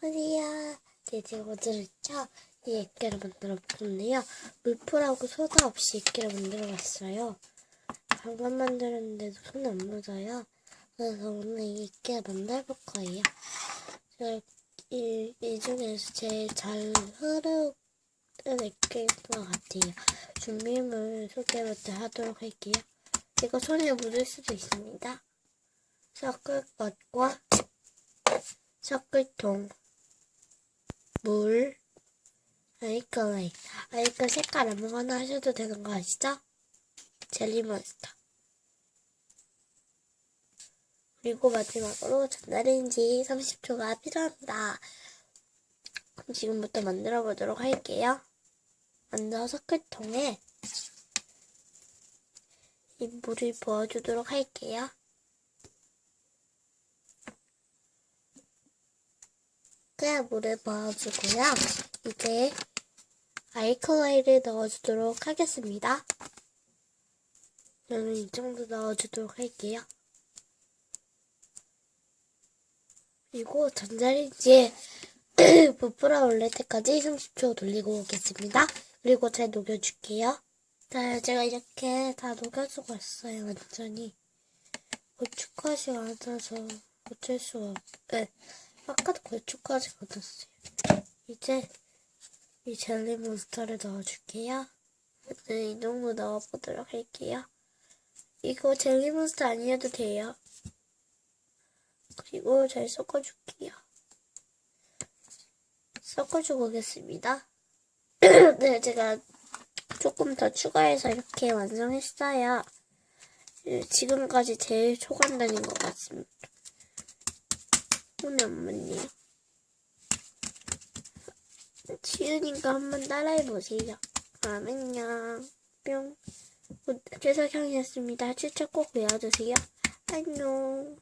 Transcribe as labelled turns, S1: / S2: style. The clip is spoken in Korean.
S1: 안녕하세요. 네, 제가 오늘은요, 이 액계를 만들어 봤는데요. 물풀하고 소다 없이 액계를 만들어 봤어요. 방금 만들었는데도 손안 묻어요. 그래서 오늘 이 액계를 만들어 볼 거예요. 제가 이, 이 중에서 제일 잘 흐르는 액계인 것 같아요. 준비물 소개부터 하도록 할게요. 이거 손에 묻을 수도 있습니다. 섞을 것과 섞을 통, 물, 아이클레이. 아이클 색깔 아무거나 하셔도 되는 거 아시죠? 젤리몬스터. 그리고 마지막으로 전자레인지 30초가 필요합니다. 그럼 지금부터 만들어 보도록 할게요. 먼저 섞을통에 이 물을 부어주도록 할게요. 꽤 물을 부어주고요. 이제 아이클레이를 넣어주도록 하겠습니다. 저는 이 정도 넣어주도록 할게요. 그리고 전자레인지에 부풀어 올릴 때까지 30초 돌리고 오겠습니다. 그리고 잘 녹여줄게요. 자, 제가 이렇게 다 녹여주고 있어요, 완전히. 고춧가시 많아서 어쩔 수 없, 네. 아까도 고춧가시 얻었어요. 이제 이 젤리 몬스터를 넣어줄게요. 네, 이 정도 넣어보도록 할게요. 이거 젤리 몬스터 아니어도 돼요. 그리고 잘 섞어줄게요. 섞어주고 오겠습니다. 네, 제가 조금 더 추가해서 이렇게 완성했어요. 네, 지금까지 제일 초간단인 것 같습니다. 오늘 엄마님. 치우니까 한번 따라해보세요. 안녕. 뿅. 최석형이었습니다. 추천 꼭 외워주세요. 안녕.